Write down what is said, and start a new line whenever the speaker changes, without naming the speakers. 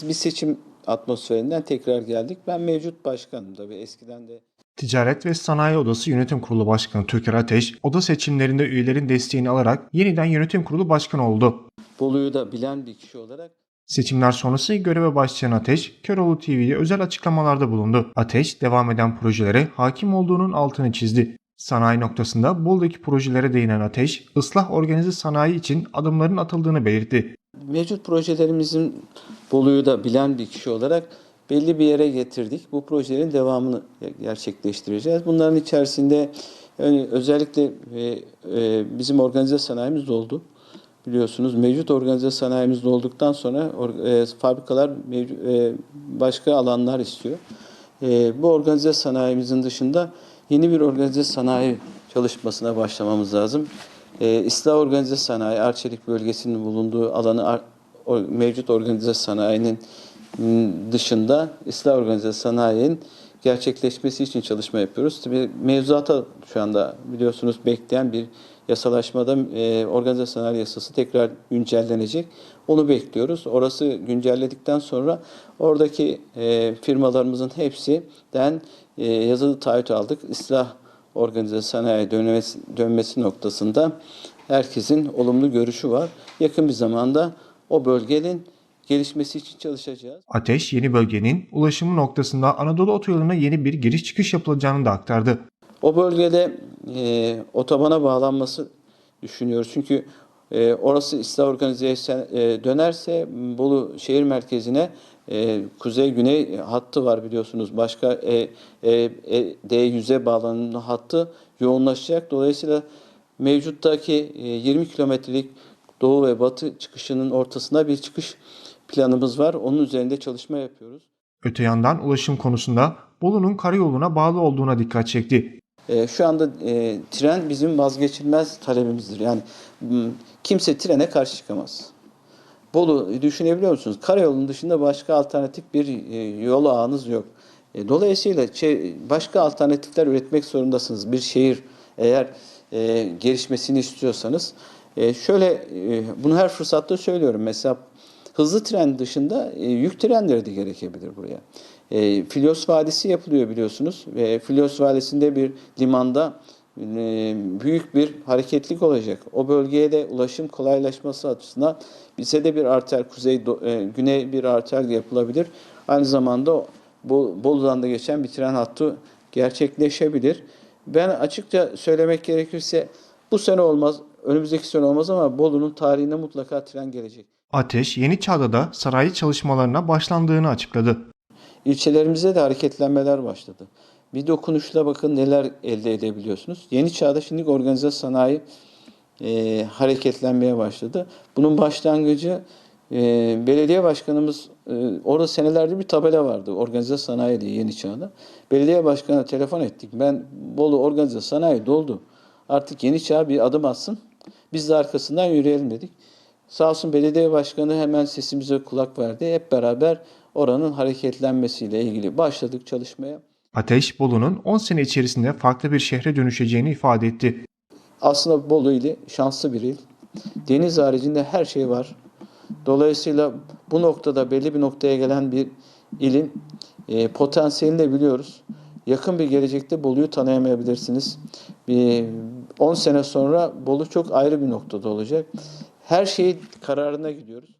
biz bir seçim atmosferinden tekrar geldik. Ben mevcut başkanım tabii eskiden de
Ticaret ve Sanayi Odası Yönetim Kurulu Başkanı Türker Ateş, oda seçimlerinde üyelerin desteğini alarak yeniden yönetim kurulu başkanı oldu.
Bolu'yu da bilen bir kişi olarak
Seçimler sonrası göreve başlayan Ateş, Köroğlu TV'ye özel açıklamalarda bulundu. Ateş, devam eden projelere hakim olduğunun altını çizdi. Sanayi noktasında Bolu'daki projelere değinen Ateş, ıslah organize sanayi için adımların atıldığını belirtti.
mevcut projelerimizin Bolu'yu da bilen bir kişi olarak belli bir yere getirdik. Bu projelerin devamını gerçekleştireceğiz. Bunların içerisinde yani özellikle e, e, bizim organize sanayimiz doldu. Biliyorsunuz mevcut organize sanayimiz dolduktan sonra e, fabrikalar başka alanlar istiyor. Bu organize sanayimizin dışında yeni bir organize sanayi çalışmasına başlamamız lazım. E, İslah Organize Sanayi, Arçelik bölgesinin bulunduğu alanı ar- o- mevcut organize sanayinin dışında İslah Organize Sanayi'nin gerçekleşmesi için çalışma yapıyoruz. Tabii mevzuata şu anda biliyorsunuz bekleyen bir yasalaşmada e, organize sanayi yasası tekrar güncellenecek. Onu bekliyoruz. Orası güncelledikten sonra oradaki e, firmalarımızın hepsinden e, yazılı taahhüt aldık. İslah organize dönmesi, dönmesi noktasında herkesin olumlu görüşü var. Yakın bir zamanda o bölgenin gelişmesi için çalışacağız.
Ateş, yeni bölgenin ulaşımı noktasında Anadolu Otoyolu'na yeni bir giriş çıkış yapılacağını da aktardı.
O bölgede e, otobana bağlanması düşünüyoruz. Çünkü e, orası İslah Organize'ye e, dönerse Bolu şehir merkezine e, kuzey-güney hattı var biliyorsunuz. Başka e, e, e, D100'e bağlanan hattı yoğunlaşacak. Dolayısıyla mevcuttaki e, 20 kilometrelik doğu ve batı çıkışının ortasında bir çıkış planımız var. Onun üzerinde çalışma yapıyoruz.
Öte yandan ulaşım konusunda Bolu'nun karayoluna bağlı olduğuna dikkat çekti.
E, şu anda e, tren bizim vazgeçilmez talebimizdir. Yani kimse trene karşı çıkamaz. Bolu düşünebiliyor musunuz? Karayolunun dışında başka alternatif bir e, yol ağınız yok. E, dolayısıyla başka alternatifler üretmek zorundasınız. Bir şehir eğer e, gelişmesini istiyorsanız. E, şöyle e, bunu her fırsatta söylüyorum. Mesela hızlı tren dışında e, yük trenleri de gerekebilir buraya. E, Filyos Vadisi yapılıyor biliyorsunuz. Ve Filyos Vadisi'nde bir limanda e, büyük bir hareketlik olacak. O bölgeye de ulaşım kolaylaşması açısından bize de bir arter, kuzey e, güney bir arter yapılabilir. Aynı zamanda Bolu'dan da geçen bir tren hattı gerçekleşebilir. Ben açıkça söylemek gerekirse bu sene olmaz, önümüzdeki sene olmaz ama Bolu'nun tarihine mutlaka tren gelecek.
Ateş, Yeni Çağ'da da sanayi çalışmalarına başlandığını açıkladı.
İlçelerimize de hareketlenmeler başladı. Bir dokunuşla bakın neler elde edebiliyorsunuz. Yeni çağda şimdi organize sanayi e, hareketlenmeye başladı. Bunun başlangıcı e, belediye başkanımız e, orada senelerde bir tabela vardı organize sanayi diye yeni çağda. Belediye başkanına telefon ettik. Ben Bolu organize sanayi doldu. Artık yeni çağ bir adım atsın. Biz de arkasından yürüyelim dedik. Sağ olsun belediye başkanı hemen sesimize kulak verdi. Hep beraber oranın hareketlenmesiyle ilgili başladık çalışmaya.
Ateş, Bolu'nun 10 sene içerisinde farklı bir şehre dönüşeceğini ifade etti.
Aslında Bolu ili şanslı bir il. Deniz haricinde her şey var. Dolayısıyla bu noktada belli bir noktaya gelen bir ilin e, potansiyelini de biliyoruz. Yakın bir gelecekte Bolu'yu tanıyamayabilirsiniz. Bir 10 sene sonra Bolu çok ayrı bir noktada olacak. Her şeyi kararına gidiyoruz.